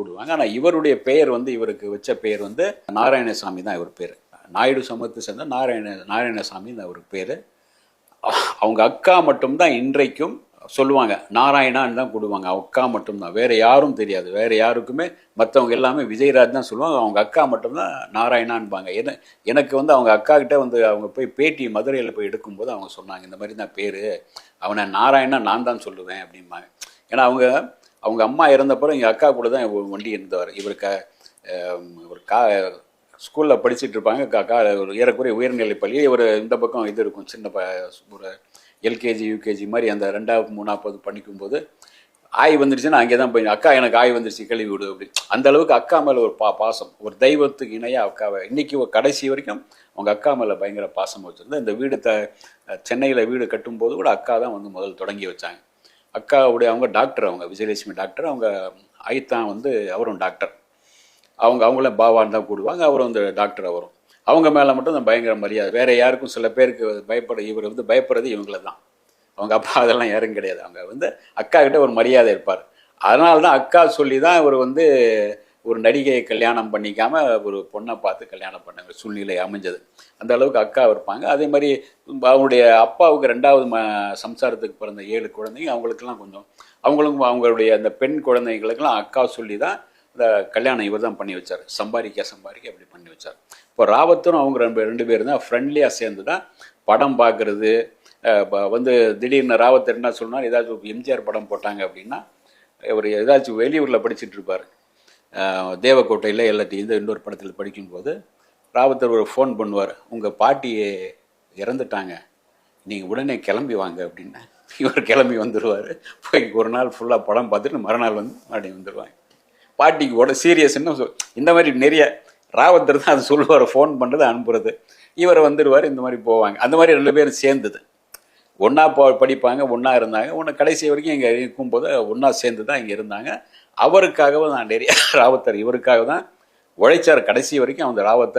போடுவாங்க. ஆனால் இவருடைய பெயர் வந்து இவருக்கு வச்ச பெயர் வந்து நாராயணசாமி தான் இவர் பேர். நாயுடு சமூகத்தை சேர்ந்த நாராயண நாராயணசாமி தான் அவருக்கு பேர். அவங்க அக்கா மட்டும்தான் இன்றைக்கும் சொல்லுவாங்க. நாராயணான்னு தான் கூடுவாங்க அவங்க அக்கா மட்டும்தான். வேறு யாரும் தெரியாது. வேறு யாருக்குமே மற்றவங்க எல்லாமே விஜயராஜ் தான் சொல்லுவாங்க. அவங்க அக்கா மட்டும்தான் நாராயணான்பாங்க. என எனக்கு வந்து அவங்க அக்கா கிட்டே வந்து அவங்க போய் பேட்டி மதுரையில் போய் எடுக்கும்போது அவங்க சொன்னாங்க இந்த மாதிரி தான் பேர். அவனை நாராயணா நான் தான் சொல்லுவேன் அப்படிம்பாங்க. ஏன்னா அவங்க அவங்க அம்மா இறந்தப்பறம் எங்கள் அக்கா கூட தான் வண்டி இருந்தவர். இவர் க ஒரு கா ஸ்கூலில் படிச்சுட்டு இருப்பாங்க. கா ஒரு ஏறக்குறைய உயர்நிலை பள்ளி. ஒரு இந்த பக்கம் இது இருக்கும். சின்ன ப ஒரு எல்கேஜி யூகேஜி மாதிரி அந்த ரெண்டாவது மூணாவது படிக்கும்போது ஆய் வந்துருச்சுன்னா அங்கே தான் போய் அக்கா எனக்கு ஆய் வந்துருச்சு கழுவி விடு அப்படி. அந்த அளவுக்கு அக்கா மேலே ஒரு பா பாசம். ஒரு தெய்வத்துக்கு இணையாக அக்காவை. இன்னைக்கு கடைசி வரைக்கும் அவங்க அக்கா மேலே பயங்கர பாசம் வச்சுருந்தேன் இந்த வீடு த சென்னையில் வீடு கட்டும்போது கூட அக்கா தான் வந்து முதல் தொடங்கி வச்சாங்க. அக்காவுடைய அவங்க டாக்டர் அவங்க விஜயலட்சுமி டாக்டர் அவங்க ஐத்தான் வந்து அவரும் டாக்டர் அவங்க அவங்கள பாவான்னு தான் கூடுவாங்க அவரும் வந்து டாக்டர் அவரும். அவங்க மேலே மட்டும் அந்த பயங்கர மரியாதை. வேறு யாருக்கும் சில பேருக்கு பயப்பட இவர் வந்து பயப்படுறது இவங்கள தான். அவங்க அப்பா அதெல்லாம் யாரும் கிடையாது. அவங்க வந்து அக்கா கிட்ட ஒரு மரியாதை இருப்பார். அதனால தான் அக்கா சொல்லி தான் இவர் வந்து ஒரு நடிகையை கல்யாணம் பண்ணிக்காம ஒரு பொண்ணை பார்த்து கல்யாணம் பண்ண சூழ்நிலை அமைஞ்சது. அந்த அளவுக்கு அக்கா இருப்பாங்க. அதே மாதிரி அவங்களுடைய அப்பாவுக்கு ரெண்டாவது ம சம்சாரத்துக்கு பிறந்த ஏழு குழந்தைங்க அவங்களுக்கெல்லாம் கொஞ்சம் அவங்களுக்கும் அவங்களுடைய அந்த பெண் குழந்தைங்களுக்கெல்லாம் அக்கா சொல்லி தான் இந்த கல்யாணம் இவர் தான் பண்ணி வச்சார். சம்பாதிக்க சம்பாதிக்க அப்படி பண்ணி வச்சார். இப்போ ராவத்தரும் அவங்க ரெண்டு ரெண்டு பேரும் தான் ஃப்ரெண்ட்லியாக சேர்ந்து தான் படம் பார்க்குறது வந்து திடீர்னு ராவத்தர் என்ன சொன்னால் ஏதாச்சும் எம்ஜிஆர் படம் போட்டாங்க அப்படின்னா இவர் ஏதாச்சும் வெளியூரில் படிச்சுட்டு இருப்பார். தேவக்கோட்டையில் எல்லாத்தையும் இந்த இன்னொரு படத்தில் படிக்கும்போது ராவத்தர் ஒரு ஃபோன் பண்ணுவார். உங்கள் பாட்டியை இறந்துட்டாங்க. நீங்கள் உடனே கிளம்பி வாங்க அப்படின்னா இவர் கிளம்பி வந்துடுவார் போய் ஒரு நாள் ஃபுல்லாக படம் பார்த்துட்டு மறுநாள் வந்து மறுபடியும் வந்துடுவாங்க பாட்டிக்கு உட சீரியஸ்ன்னு சொல் இந்த மாதிரி நிறைய ராவத்தர் தான் அது சொல்லுவார். ஃபோன் பண்ணுறது அனுப்புறது. இவர் வந்துடுவார் இந்த மாதிரி போவாங்க. அந்த மாதிரி ரெண்டு பேரும் சேர்ந்தது. ஒன்றா போ படிப்பாங்க ஒன்றா இருந்தாங்க. ஒன்று கடைசி வரைக்கும் இங்கே இருக்கும்போது ஒன்றா சேர்ந்து தான் இங்கே இருந்தாங்க. அவருக்காகவும் நான் நிறைய ராவத்தர் இவருக்காக தான் உழைச்சார் கடைசி வரைக்கும் அந்த ராவத்தை